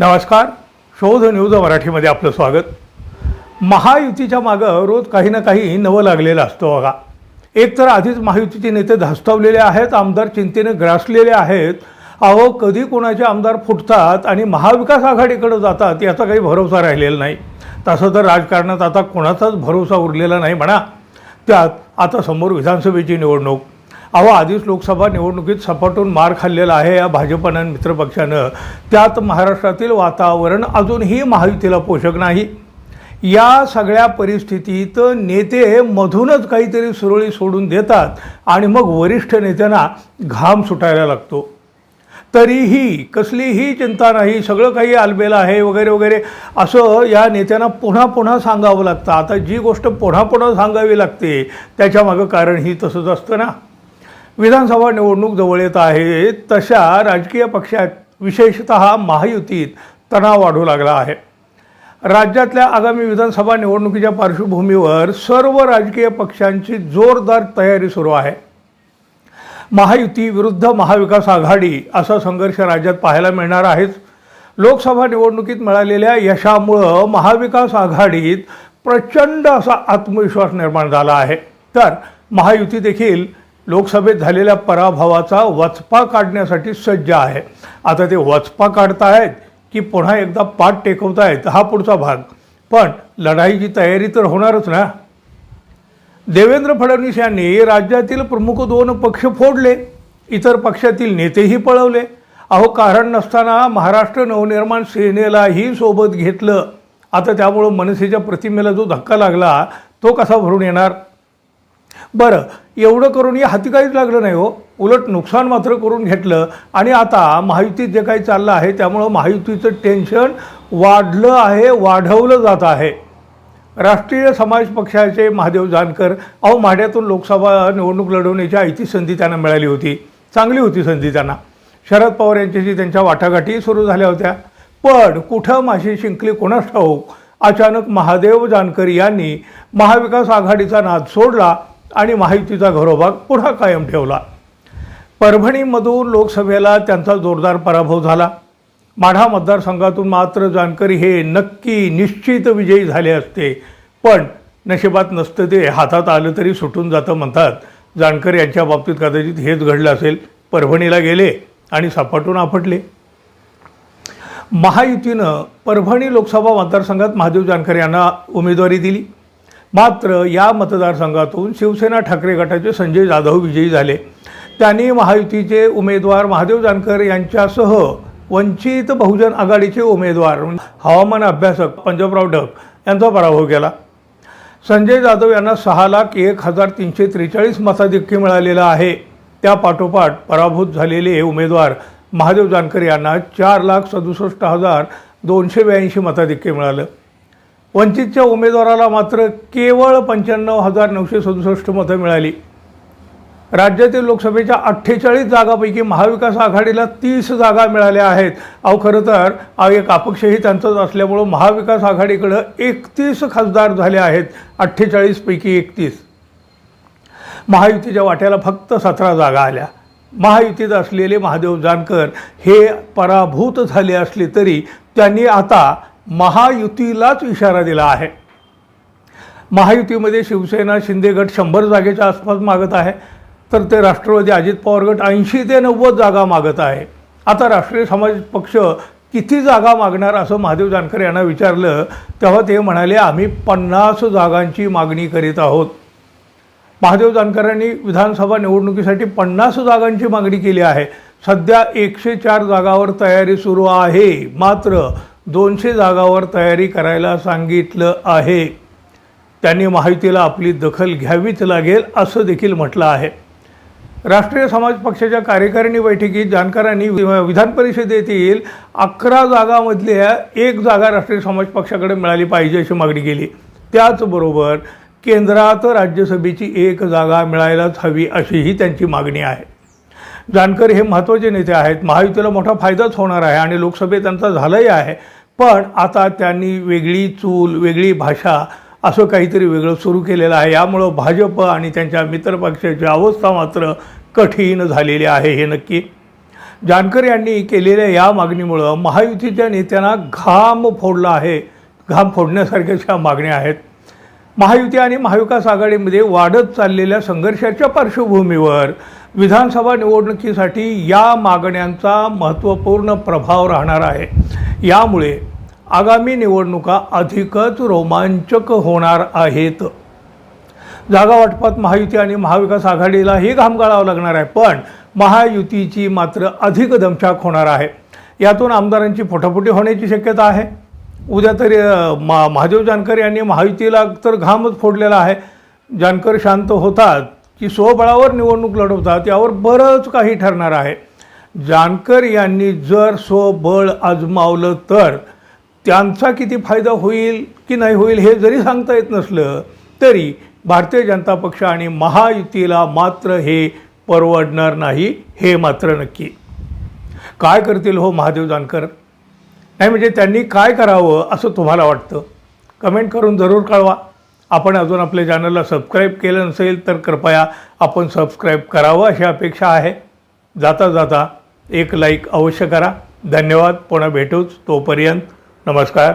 नमस्कार. शोध न्यूज मराठीमध्ये आपलं स्वागत. महायुतीच्या मागं रोज काही ना काही नवं लागलेलं असतं बघा. एक तर आधीच महायुतीचे नेते धास्तावलेले आहेत आमदार चिंतेने ग्रासलेले आहेत. अहो कधी कोणाचे आमदार फुटतात आणि महाविकास आघाडीकडे जातात याचा काही भरोसा राहिलेला नाही. तसं तर राजकारणात आता कोणाचाच भरोसा उरलेला नाही म्हणा. त्यात आता समोर विधानसभेची निवडणूक. अहो आधीच लोकसभा निवडणुकीत सपाटून मार खाल्लेला आहे या भाजपनं आणि मित्रपक्षानं त्यात महाराष्ट्रातील वातावरण अजूनही महायुतीला पोषक नाही. या सगळ्या परिस्थितीत नेते मधूनच काहीतरी सुरळी सोडून देतात आणि मग वरिष्ठ नेत्यांना घाम सुटायला लागतो. तरीही कसलीही चिंता नाही सगळं काही आलबेलं आहे वगैरे वगैरे. असं या नेत्यांना पुन्हा पुन्हा सांगावं लागतं. आता जी गोष्ट पुन्हा पुन्हा सांगावी लागते त्याच्यामागं कारण ही तसंच असतं ना. विधानसभा निवडणूक जवळ येत आहे. तशा राजकीय पक्षात विशेषत महायुतीत तणाव वाढू लागला आहे. राज्यातल्या आगामी विधानसभा निवडणुकीच्या पार्श्वभूमीवर सर्व राजकीय पक्षांची जोरदार तयारी सुरू आहे. महायुती विरुद्ध महाविकास आघाडी असा संघर्ष राज्यात पाहायला मिळणार आहेच. लोकसभा निवडणुकीत मिळालेल्या यशामुळं महाविकास आघाडीत प्रचंड असा आत्मविश्वास निर्माण झाला आहे. तर महायुती देखील लोकसभेत झालेल्या पराभवाचा वचपा काढण्यासाठी सज्ज आहे. आता ते वचपा काढतायत की पुन्हा एकदा पाठ टेकवतायत हा पुढचा भाग. पण लढाईची तयारी तर होणारच ना? देवेंद्र फडणवीस यांनी राज्यातील प्रमुख दोन पक्ष फोडले इतर पक्षातील नेतेही पळवले. अहो कारण नसताना महाराष्ट्र नवनिर्माण सेनेलाही सोबत घेतलं. आता त्यामुळं मनसेच्या प्रतिमेला जो धक्का लागला तो कसा भरून येणार? बरं एवढं करून या हाती काहीच लागलं नाही हो. उलट नुकसान मात्र करून घेतलं. आणि आता महायुतीत जे काही चाललं आहे त्यामुळं महायुतीचं टेन्शन वाढलं आहे वाढवलं जात आहे. राष्ट्रीय समाज पक्षाचे महादेव जानकर अहो माढ्यातून लोकसभा निवडणूक लढवण्याची आयती संधी त्यांना मिळाली होती. चांगली होती संधी त्यांना. शरद पवार यांच्याशी त्यांच्या वाटाघाटी सुरू झाल्या होत्या. पण कुठं माशी शिंकली कोणास ठाऊक? अचानक महादेव जानकर यांनी महाविकास आघाडीचा नाद सोडला. आणि महायुतीचा घरोभाग पुन्हा कायम ठेवला. परभणीमधून लोकसभेला त्यांचा जोरदार पराभव झाला. माढा मतदारसंघातून मात्र जानकर हे नक्की निश्चित विजयी झाले असते. पण नशिबात नसतं ते हातात आलं तरी सुटून जातं म्हणतात. जानकर यांच्या बाबतीत कदाचित हेच घडलं असेल. परभणीला गेले आणि सपाटून आपटले. महायुतीनं परभणी लोकसभा मतदारसंघात महादेव जानकर यांना उमेदवारी दिली. मात्र या मतदारसंघातून शिवसेना ठाकरे गटाचे संजय जाधव विजयी झाले. त्यांनी महायुतीचे उमेदवार महादेव जानकर यांच्यासह वंचित बहुजन आघाडीचे उमेदवार हवामान अभ्यासक पंजाबराव ढग यांचा पराभव केला. संजय जाधव यांना सहा लाख एक हजार तीनशे त्रेचाळीस मताधिक्य मिळालेलं आहे. त्या पाठोपाठ पराभूत झालेले उमेदवार महादेव जानकर यांना चार लाख सदुसष्ट हजार दोनशे ब्याऐंशी मताधिक्य मिळालं. वंचितच्या उमेदवाराला मात्र केवळ पंच्याण्णव हजार नऊशे सदुसष्ट मतं मिळाली. राज्यातील लोकसभेच्या अठ्ठेचाळीस जागापैकी महाविकास आघाडीला तीस जागा मिळाल्या आहेत. अहो खरं तर एक अपक्षही त्यांचंच असल्यामुळं महाविकास आघाडीकडं एकतीस खासदार झाले आहेत. अठ्ठेचाळीसपैकी एकतीस. महायुतीच्या वाट्याला फक्त सतरा जागा आल्या. महायुतीत असलेले महादेव जानकर हे पराभूत झाले असले तरी त्यांनी आता महायुतीलाच इशारा दिला आहे. महायुतीमध्ये शिवसेना शिंदे गट शंभर जागेच्या आसपास मागत आहे. तर ते राष्ट्रवादी अजित पवार गट ऐंशी ते नव्वद जागा मागत आहे. आता राष्ट्रीय समाज पक्ष किती जागा मागणार असं महादेव जानकर यांना विचारलं तेव्हा ते म्हणाले आम्ही पन्नास जागांची मागणी करीत आहोत. महादेव जानकरांनी विधानसभा निवडणुकीसाठी पन्नास जागांची मागणी केली आहे. सध्या एकशे चार जागावर तयारी सुरू आहे. मात्र दोनशे जागावर तयारी करायला सांगितलं आहे. त्यांनी माहितीला आपली दखल घ्यावीच लागेल असं देखील म्हटलं आहे. राष्ट्रीय समाज पक्षाच्या कार्यकारिणी बैठकीत जानकरांनी विधान परिषदेतील अकरा जागामधल्या एक जागा राष्ट्रीय समाज पक्षाकडे मिळाली पाहिजे अशी मागणी केली. त्याचबरोबर केंद्रात राज्यसभेची एक जागा मिळायलाच हवी अशीही त्यांची मागणी आहे. जानकर हे महत्त्वाचे नेते आहेत. महायुतीला मोठा फायदाच होणार आहे आणि लोकसभेत त्यांचा झालाही आहे. पण आता त्यांनी वेगळी चूल वेगळी भाषा असं काहीतरी वेगळं सुरू केलेलं आहे. यामुळं भाजप आणि त्यांच्या मित्रपक्षाची अवस्था मात्र कठीण झालेली आहे हे नक्की. जानकर यांनी केलेल्या या मागणीमुळं महायुतीच्या नेत्यांना घाम फोडला आहे. घाम फोडण्यासारख्याच ह्या मागण्या आहेत. महायुती आणि महाविकास आघाडीमध्ये वाढत चाललेल्या संघर्षाच्या पार्श्वभूमीवर विधानसभा निवडणुकीसाठी या मागण्यांचा महत्त्वपूर्ण प्रभाव राहणार आहे. यामुळे आगामी निवडणुका अधिकच रोमांचक होणार आहेत. जागा वाटपात महायुती आणि महाविकास आघाडीलाही घाम गाळावं लागणार आहे पण महायुतीची मात्र अधिक दमछाक होणार आहे. यातून आमदारांची फोटाफोटी होण्याची शक्यता आहे. उद्या तरी मा महादेव जानकर यांनी महायुतीला तर घामच फोडलेला आहे. जानकर शांत होतात. की स्वबळावर निवडणूक लढवतात यावर बरंच काही ठरणार आहे. जानकर यांनी जर स्वबळ आजमावलं तर त्यांचा किती फायदा होईल की नाही होईल हे जरी सांगता येत नसलं तरी भारतीय जनता पक्ष आणि महायुतीला मात्र हे परवडणार नाही हे मात्र नक्की. काय करतील हो महादेव जानकर? नाही म्हणजे त्यांनी काय करावं असं तुम्हाला वाटतं? कमेंट करून जरूर कळवा. आपण अजून आपल्या चॅनलला सबस्क्राईब केलं नसेल तर कृपया आपण सबस्क्राईब करावं अशी अपेक्षा आहे. जाता जाता एक लाईक अवश्य करा. धन्यवाद. पुन्हा भेटूच. तोपर्यंत नमस्कार.